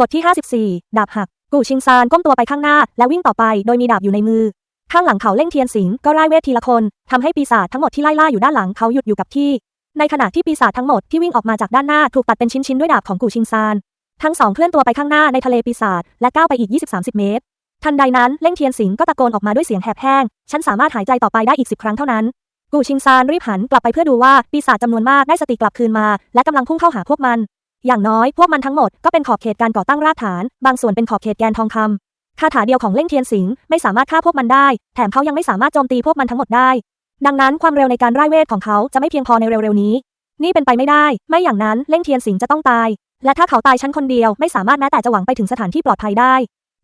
บทที่ 54 ดาบหัก กูชิงซานก้มตัวไปข้างหน้า และวิ่งต่อไปโดยมีดาบอยู่ในมือ ข้างหลังเขาเล่งเทียนสิงก็ร่ายเวททีละคนทำให้ปีศาจทั้งหมดที่ไล่ล่าอยู่ด้านหลังเขาหยุดอยู่กับที่ ในขณะที่ปีศาจทั้งหมดที่วิ่งออกมาจากด้านหน้าถูกตัดเป็นชิ้นๆด้วยดาบของกูชิงซานทั้งสองเคลื่อนตัวไปข้างหน้าในทะเลปีศาจและก้าวไปอีก 20-30 เมตร ทันใดนั้นเล่งเทียนสิงก็ตะโกนออกมาด้วยเสียงแหบแห้ง ฉันสามารถหายใจต่อไปได้อีกสิบครั้งเท่านั้น กูชิงซานรีบหันกลับไปเพื่อดูว่าปีศาจจำนวนมากได้สติกลับคืนมา และกำลังพุ่งเข้าหาพวกมัน อย่างน้อยพวกมันทั้งหมดก็เป็นขอบเขตการก่อตั้งรากฐาน บางส่วนเป็นขอบเขตแกนทองคำคาถาเดียวของเล่งเทียนสิงไม่สามารถฆ่าพวกมันได้ แถมเขายังไม่สามารถโจมตีพวกมันทั้งหมดได้ ดังนั้นความเร็วในการไร่เวทของเขาจะไม่เพียงพอในเร็วๆนี้ นี่เป็นไปไม่ได้ ไม่อย่างนั้นเล่งเทียนสิงจะต้องตาย และถ้าเขาตายชั้นคนเดียวไม่สามารถแม้แต่จะหวังไปถึงสถานที่ปลอดภัยได้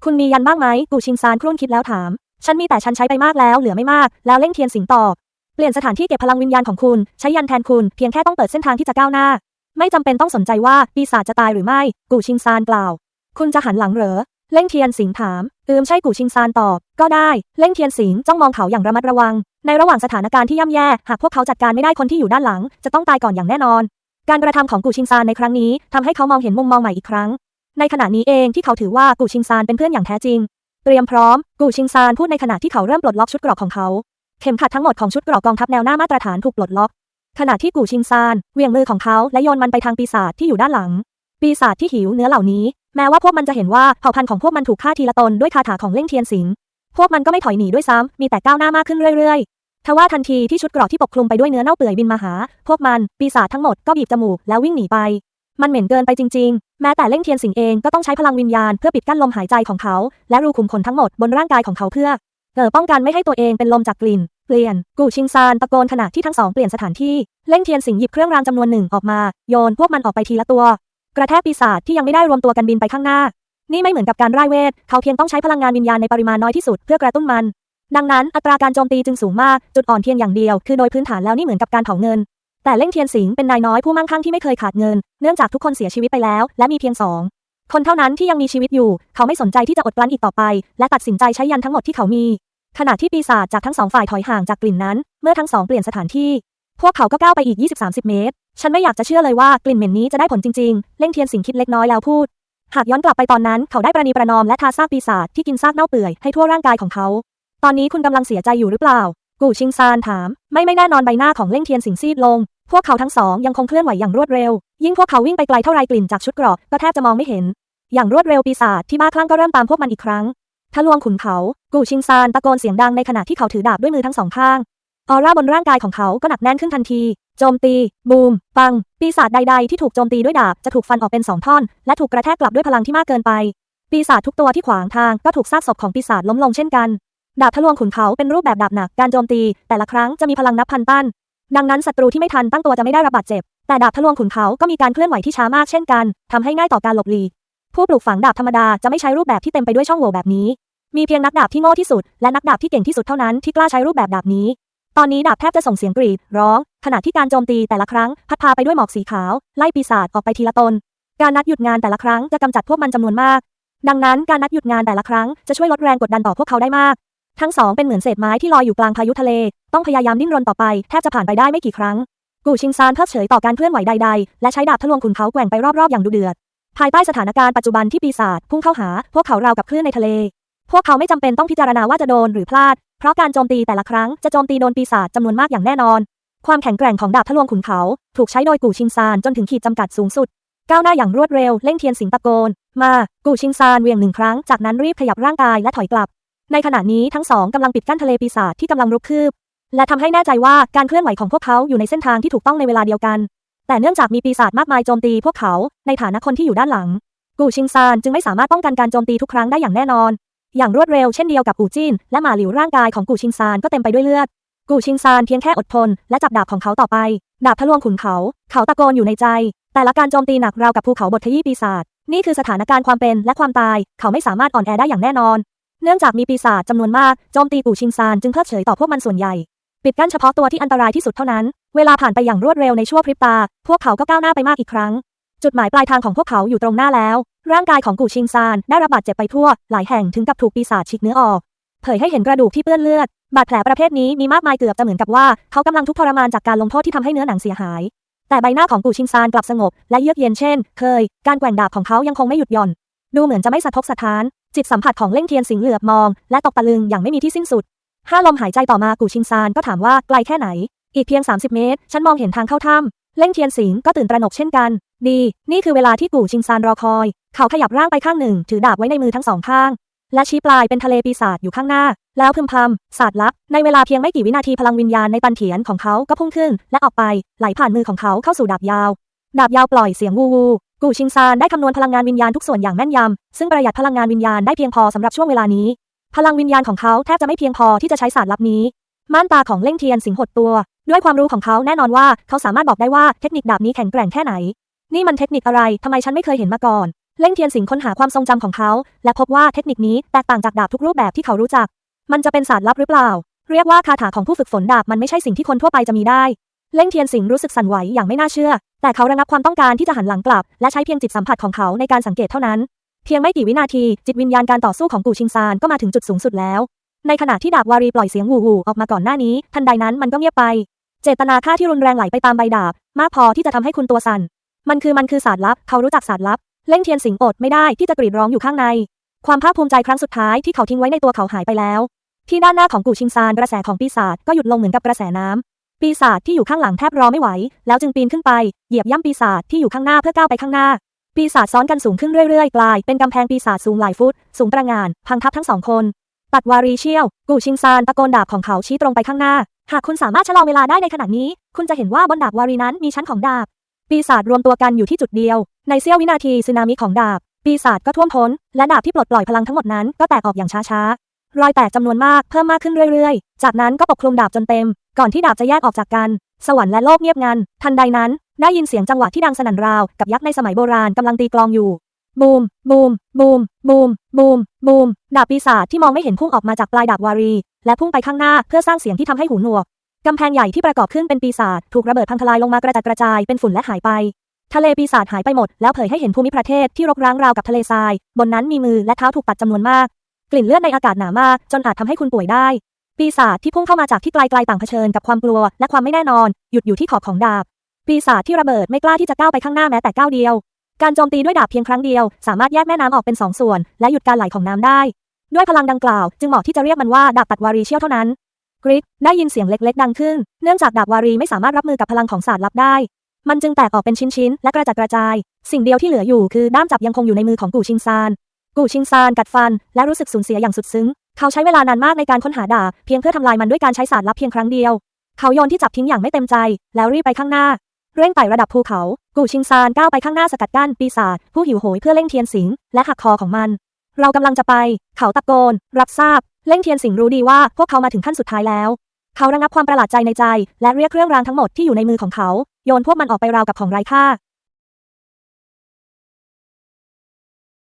คุณมียันบ้างไหมกูชิงซานครุ่นคิดแล้วถาม ฉันมีแต่ฉันใช้ไปมากแล้วเหลือไม่มาก แล้วเล่งเทียนสิงตอบ เปลี่ยนสถานที่เก็บพลังวิญญาณของคุณ ใช้ยันแทนคุณเพียงแค่ต้องเปิดเส้นทางที่จะก้าวหน้า ไม่จำเป็นต้องสนใจว่าปีศาจจะตายหรือไม่ กูชิงซานกล่าว คุณจะหันหลังเหรอ เล่งเทียนสิงถาม อืมใช่กูชิงซานตอบ ก็ได้ เล่งเทียนสิงจ้องมองเขาอย่างระมัดระวัง ในระหว่างสถานการณ์ที่ย่ำแย่ หากพวกเขาจัดการไม่ได้คนที่อยู่ด้านหลัง จะต้องตายก่อนอย่างแน่นอน การกระทำของกูชิงซานในครั้งนี้ทำให้เขามองเห็นมุมมองใหม่อีกครั้ง ในขณะนี้เองที่เขาถือว่ากูชิงซานเป็นเพื่อนอย่างแท้จริง เตรียมพร้อม กูชิงซานพูดในขณะที่เขาเริ่มปลดล็อกชุดเกราะของเขา เข็มขัดทั้งหมดของชุดเกราะกองทัพแนวหน้ามาตรฐานถูกปลดล็อก ขณะที่กูชิงซานเวียงมือของเขาและโยนมันไปทางปีศาจที่อยู่ด้านหลัง ปีศาจที่หิวเนื้อเหล่านี้ แม้ว่าพวกมันจะเห็นว่าเผ่าพันธุ์ของพวกมันถูกฆ่าทีละตนด้วยคาถาของเล่งเทียนสิงพวกมันก็ไม่ถอยหนีด้วยซ้ำมีแต่ก้าวหน้ามากขึ้นเรื่อยๆทว่าทันทีที่ชุดเกราะที่ปกคลุมไปด้วยเนื้อเน่าเปื่อยบินมาหา พวกมันปีศาจทั้งหมดก็บีบจมูกแล้ววิ่งหนีไปมันเหม็นเกินไปจริงๆ แม้แต่เล่งเทียนสิงเองก็ต้องใช้พลังวิญญาณเพื่อปิดกั้นลมหายใจของเขา และรูขุมขนทั้งหมดบนร่างกายของเขาเพื่อเกิดป้องกันไม่ให้ตัวเองเป็นลมจากกลิ่น เปลี่ยน กูชิงซานตะโกนขณะที่ทั้งสองเปลี่ยนสถานที่ เล่งเทียนสิงหยิบเครื่องรางจำนวนหนึ่งออกมา โยนพวกมันออกไปทีละตัว กระแทกปีศาจที่ยังไม่ได้รวมตัวกันบินไปข้างหน้า นี่ไม่เหมือนกับการร่ายเวท เขาเพียงต้องใช้พลังงานวิญญาณในปริมาณน้อยที่สุดเพื่อกระตุ้นมัน ดังนั้นอัตราการโจมตีจึงสูงมาก จุดอ่อนเพียงอย่างเดียว คือโดยพื้นฐานแล้วนี่เหมือนกับการเผาเงิน แต่เล่งเทียนสิงเป็นนายน้อยผู้มั่งคั่งที่ไม่เคยขาดเงิน เนื่องจากทุกคนเสียชีวิตไปแล้ว และมีเพียงสองคนเท่านั้นที่ยังมีชีวิตอยู่ เขาไม่สนใจที่จะอดกลั้นอีกต่อไป และตัดสินใจใช้ยันทั้งหมดที่เขามี ขณะที่ปีศาจจากทั้งสองฝ่ายถอยห่างจากกลิ่นนั้น เมื่อทั้งสองเปลี่ยนสถานที่ พวกเขาก็ก้าวไปอีก 20-30 เมตร ฉันไม่อยากจะเชื่อเลยว่ากลิ่นเหม็นนี้จะได้ผลจริงๆ เล่งเทียนสิงคิดเล็กน้อยแล้วพูด หากย้อนกลับไปตอนนั้นเขาได้ประนีประนอมและทาซากปีศาจที่กินซากเน่าเปื่อยให้ทั่วร่างกายของเขา ตอนนี้คุณกำลังเสียใจอยู่หรือเปล่า กูชิงซานถาม ไม่ไม่แน่นอนใบหน้าของเล่งเทียนสิงซีดลง พวกเขาทั้งสองยังคงเคลื่อนไหวอย่างรวดเร็ว ยิ่งพวกเขาวิ่งไปไกลเท่าไรกลิ่นจากชุดเกราะก็แทบจะมองไม่เห็น อย่างรวดเร็วปีศาจที่บ้าคลั่งก็เริ่มตามพวกมันอีกครั้ง ทะลวงขุนเขา กูชิงซานตะโกนเสียงดังในขณะที่เขาถือดาบด้วยมือทั้งสองข้าง ออร่าบนร่างกายของเขาก็หนักแน่นขึ้นทันที โจมตี บูม ปัง ปีศาจใดๆ ที่ถูกโจมตีด้วยดาบจะถูกฟันออกเป็นสองท่อน และถูกกระแทกกลับด้วยพลังที่มากเกินไป ปีศาจทุกตัวที่ขวางทางก็ถูกซากศพของปีศาจล้มลงเช่นกัน ดาบทะลวงขุนเขาเป็นรูปแบบดาบหนัก การโจมตี แต่ละครั้งจะมีพลังนับพันตัน ดังนั้นศัตรูที่ไม่ทันตั้งตัวจะไม่ได้รับบาดเจ็บ แต่ดาบทะลวงขุนเขาก็มีการเคลื่อนไหวที่ช้ามากเช่นกันทำให้ง่ายต่อการหลบหลีก ผู้ปลูกฝังดาบธรรมดาจะไม่ใช้รูปแบบที่เต็มไปด้วยช่องโหว่แบบนี้ มีเพียงนักดาบที่โง่ที่สุด และนักดาบที่เก่งที่สุดเท่านั้นที่กล้าใช้รูปแบบดาบนี้ ตอนนี้ดาบแทบจะส่งเสียงกรีดร้อง ขณะที่การโจมตีแต่ละครั้งพัดพาไปด้วยหมอกสีขาว ไล่ปีศาจออกไปทีละตน การนัดหยุดงานแต่ละครั้งจะกำจัดพวกมันจำนวนมาก ดังนั้นการนัดหยุดงานแต่ละครั้งจะช่วยลดแรงกดดันต่อพวกเขาได้มาก ทั้งสองเป็นเหมือนเศษไม้ที่ลอยอยู่กลางพายุทะเล ต้องพยายามดิ้นรนต่อไปแทบจะผ่านไปได้ไม่กี่ครั้ง กูชิงซานเพิกเฉยต่อการเคลื่อนไหวใดๆ และใช้ดาบทะลวงขุนเขาแกว่งไปรอบๆอย่างดุเดือด ภายใต้สถานการณ์ปัจจุบันที่ปีศาจพุ่งเข้าหา พวกเขาราวกับคลื่นในทะเล พวกเขาไม่จำเป็นต้องพิจารณาว่าจะโดนหรือพลาด เพราะการโจมตีแต่ละครั้งจะโจมตีโดนปีศาจจำนวนมากอย่างแน่นอน ความแข็งแกร่งของดาบทะลวงขุนเขา ถูกใช้โดยกูชิงซานจนถึงขีดจำกัดสูงสุด ก้าวหน้าอย่างรวดเร็วเร่งเทียนสิงตะโกน มากูชิงซานเวียงหนึ่งครั้งจากนั้นรีบขยับร่างกายและถอยกลับ ในขณะนี้ทั้งสองกำลังปิดกั้นทะเลปีศาจที่กำลังรุกคืบและทำให้แน่ใจว่าการเคลื่อนไหวของพวกเขาอยู่ในเส้นทางที่ถูกต้องในเวลาเดียวกัน แต่เนื่องจากมีปีศาจมากมายโจมตีพวกเขาในฐานะคนที่อยู่ด้านหลัง กูชิงซานจึงไม่สามารถป้องกันการโจมตีทุกครั้งได้อย่างแน่นอน อย่างรวดเร็วเช่นเดียวกับอูจินและหมาหลิวร่างกายของกูชิงซานก็เต็มไปด้วยเลือด กูชิงซานเพียงแค่อดทนและจับดาบของเขาต่อไป ดาบทะลวงขุนเขา เขาตะโกนอยู่ในใจ แต่ละการโจมตีหนักราวกับภูเขาบดขยี้ปีศาจนี่คือสถานการณ์ความเป็นและความตาย เขาไม่สามารถอ่อนแอได้อย่างแน่นอน เนื่องจากมีปีศาจจำนวนมากโจมตีกูชิงซานจึงเพิกเฉยต่อพวกมันส่วนใหญ่ ปิดกั้นเฉพาะตัวที่อันตรายที่สุดเท่านั้น เวลาผ่านไปอย่างรวดเร็วในชั่วพริบตา พวกเขาก็ก้าวหน้าไปมากอีกครั้ง จุดหมายปลายทางของพวกเขาอยู่ตรงหน้าแล้ว ร่างกายของกูชิงซานได้รับบาดเจ็บไปทั่ว หลายแห่งถึงกับถูกปีศาจฉีกเนื้อออก เผยให้เห็นกระดูกที่เปื้อนเลือด บาดแผลประเภทนี้มีมากมายเกือบจะเหมือนกับว่าเขากำลังทุกข์ทรมานจากการลงโทษที่ทำให้เนื้อหนังเสียหาย แต่ใบหน้าของกูชิงซานกลับสงบและเยือกเย็นเช่น เคย การแกว่งดาบของเขายังคงไม่หยุดหย่อน ดูเหมือนจะไม่สะทกสะท้าน จิตสัมผัสของเล่งเทียนสิงเหลือบมอง และตกตะลึงอย่างไม่มีที่สิ้นสุด ห้าลมหายใจต่อมากูชิงซานก็ถามว่าไกลแค่ไหน อีกเพียง 30 เมตร ฉันมองเห็นทางเข้าถ้ำเล่งเทียนสิงก็ตื่นตระหนกเช่นกัน ดี นี่คือเวลาที่กูชิงซานรอคอย เขาขยับร่างไปข้างหนึ่ง ถือดาบไว้ในมือทั้งสองข้าง และชี้ปลายเป็นทะเลปีศาจอยู่ข้างหน้า แล้วพึมพำศาสตร์ลับ ในเวลาเพียงไม่กี่วินาทีพลังวิญญาณในตันเถียนของเขาก็พุ่งขึ้น และออกไปไหลผ่านมือของเขาเข้าสู่ดาบยาว ดาบยาวปล่อยเสียงวูวูกูชิงซานได้คำนวณพลังงานวิญญาณทุกส่วนอย่างแม่นยำซึ่งประหยัดพลังงานวิญญาณได้เพียงพอสำหรับช่วงเวลานี้ พลังวิญญาณของเขาแทบจะไม่เพียงพอที่จะใช้ศาสตร์ลับนี้ ม่านตาของเล่งเทียนสิงหดตัว ด้วยความรู้ของเขาแน่นอนว่าเขาสามารถบอกได้ว่าเทคนิคดาบนี้แข็งแกร่งแค่ไหน นี่มันเทคนิคอะไรทำไมฉันไม่เคยเห็นมาก่อน เล่งเทียนสิงค้นหาความทรงจำของเขา และพบว่าเทคนิคนี้แตกต่างจากดาบทุกรูปแบบที่เขารู้จัก มันจะเป็นศาสตร์ลับหรือเปล่า เรียกว่าคาถาของผู้ฝึกฝนดาบมันไม่ใช่สิ่งที่คนทั่วไปจะมีได้ เล่งเทียนสิงรู้สึกสั่นไหวอย่างไม่น่าเชื่อ แต่เขาระงับความต้องการที่จะหันหลังกลับ และใช้เพียงจิตสัมผัสของเขาในการสังเกตเท่านั้น พียงไม่กี่วินาที จิตวิญญาณการต่อสู้ของกูชิงซานก็มาถึงจุดสูงสุดแล้ว ในขณะที่ดาบวารีปล่อยเสียงวูวูออกมาก่อนหน้านี้ ทันใดนั้นมันก็เงียบไป เจตนาฆ่าที่รุนแรงไหลไปตามใบดาบ มากพอที่จะทำให้คุณตัวสั่นมันคือมันคือศาสตร์ลับ เขารู้จักศาสตร์ลับ เล่งเทียนสิงอดไม่ได้ที่จะกรีดร้องอยู่ข้างใน ความภาคภูมิใจครั้งสุดท้ายที่เขาทิ้งไว้ในตัวเขาหายไปแล้ว ที่ด้านหน้าของกูชิงซานกระแสของปีศาจก็หยุดลงเหมือนกับกระแสน้ำปีศาจที่อยู่ข้างหลังแทบรอไม่ไหว แล้วจึงปีนขึ้นไปเหยียบย่ำปีศาจที่อยู่ข้างหน้าเพื่อก้าวไปข้างหน้า ปีศาจซ้อนกันสูงขึ้นเรื่อยๆกลาย เป็นกำแพงปีศาจสูงหลายฟุต สูงประงาน พังทับทั้งสองคน ตัดวารีเชี่ยว กูชิงซานตะโกนดาบของเขาชี้ตรงไปข้างหน้า หากคุณสามารถชะลอเวลาได้ในขณะนี้ คุณจะเห็นว่าบนดาบวารีนั้นมีชั้นของดาบ ปีศาจรวมตัวกันอยู่ที่จุดเดียว ในเสี้ยววินาทีสึนามิของดาบ ปีศาจก็ท่วมท้น และดาบที่ปลดปล่อยพลังทั้งหมดนั้นก็แตกออกอย่างช้าๆ รอยแตกจำนวนมากเพิ่มมากขึ้นเรื่อยๆ จากนั้นก็ปกคลุมดาบจนเต็ม ก่อนที่ดาบจะแยกออกจากกัน สวรรค์และโลกเงียบงัน ทันใดนั้น ได้ยินเสียงจังหวะที่ดังสนั่นราว กับยักษ์ในสมัยโบราณกำลังตีกลองอยู่ บูม บูม บูม บูม บูม บูม ดาบปีศาจที่มองไม่เห็นพุ่งออกมาจากปลายดาบวารี และพุ่งไปข้างหน้าเพื่อสร้างเสียงที่ทำให้หูหนวกกำแพงใหญ่ที่ประกอบขึ้นเป็นปีศาจถูกระเบิดพังทลายลงมากระจัดกระจายเป็นฝุ่นและหายไป ทะเลปีศาจหายไปหมด แล้วเผยให้เห็นภูมิประเทศที่รกร้างราวกับทะเลทราย บนนั้นมีมือและเท้าถูกตัดจำนวนมาก กลิ่นเลือดในอากาศหนามาก จนอาจทำให้คุณป่วยได้ ปีศาจที่พุ่งเข้ามาจากที่ไกลๆต่างเผชิญกับความกลัว และความไม่แน่นอน หยุดอยู่ที่ขอบของดาบ ปีศาจที่ระเบิดไม่กล้าที่จะก้าวไปข้างหน้าแม้แต่ก้าวเดียว การโจมตีด้วยดาบเพียงครั้งเดียว สามารถแยกแม่น้ำออกเป็นสองส่วน และหยุดการไหลของน้ำได้ ด้วยพลังดังกล่าว จึงเหมาะที่จะเรียกมันว่าดาบตัดวารีเชี่ยวเท่านั้นกริกได้ยินเสียงเล็กๆ ดังขึ้น เนื่องจากดาบวารีไม่สามารถรับมือกับพลังของศาสตร์ลับได้ มันจึงแตกออกเป็นชิ้นๆและกระจัดกระจาย สิ่งเดียวที่เหลืออยู่คือด้ามจับยังคงอยู่ในมือของกูชิงซานกูชิงซานกัดฟัน และรู้สึกสูญเสียอย่างสุดซึ้ง เขาใช้เวลานานมากในการค้นหาดาบเพียงเพื่อทำลายมันด้วยการใช้ศาสตร์ลับเพียงครั้งเดียว เขาโยนที่จับทิ้งอย่างไม่เต็มใจ แล้วรีบไปข้างหน้า เร่งไต่ระดับภูเขา กูชิงซานก้าวไปข้างหน้าสกัดกั้นปีศาจผู้หิวโหยเพื่อเล่งเทียนสิงและหักคอของมัน เรากำลังจะไป เขาตะโกน รับทราบ เล่งเทียนสิงรู้ดีว่าพวกเขามาถึงขั้นสุดท้ายแล้ว เขาระงับความประหลาดใจในใจ และเรียกเครื่องรางทั้งหมดที่อยู่ในมือของเขา โยนพวกมันออกไปราวกับของไร้ค่า